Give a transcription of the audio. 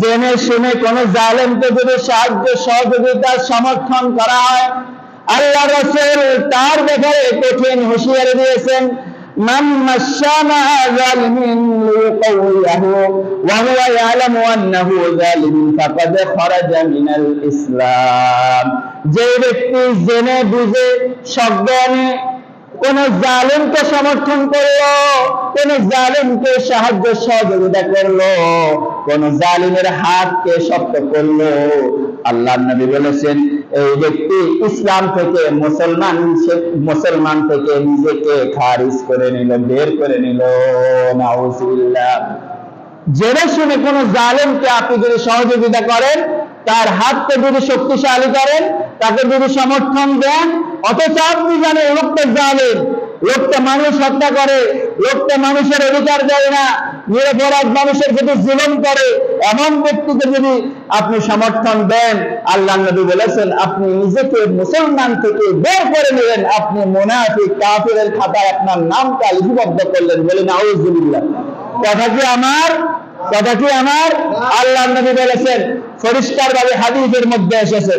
জেনে শুনে কোন জালেমকে যদি সাহায্য, সহযোগিতা, সমর্থন করা হয়, আল্লাহ রসুল তার ব্যাপারে কঠিন হুঁশিয়ারি দিয়েছেন যে ব্যক্তি জেনে, বুঝে, সজ্ঞানে কোন জালেমকে সমর্থন করল, কোন জালেমকে সাহায্য সহযোগিতা করল, কোন জালিমের হাতকে শক্ত করল। আল্লাহ নবী বলেছেন, এই ব্যক্তি ইসলাম থেকে মুসলমান মুসলমান থেকে নিজেকে খারিজ করে নিল, বের করে নিল। নাউজুবিল্লাহ। জেনে শুনে কোন জালেমকে আপনি যদি সহযোগিতা করেন তার হাতকে যদি শক্তিশালী করেন, তাকে যদি সমর্থন দেন, অথচ আপনি জানেন, লোকটা জালেম, লোকটা মানুষ হত্যা করে, লোকটা মানুষের অধিকার দেয় না, নিরপরাধ মানুষের প্রতি জুলুম করে, এমন ব্যক্তিকে যদি আপনি সমর্থন দেন, আল্লাহ নবী বলেছেন, আপনি নিজেকে মুসলমান থেকে বের করে নিলেন আপনি মোনাফিক, কাফিরের খাতায় আপনার নামটা লিপিবদ্ধ করলেন, বলেন আউজুবিল্লাহ কথা কি আমার? কথা কি আমার? আল্লাহ নবী বলেছেন পরিষ্কার ভাবে হাদিসের মধ্যে এসেছে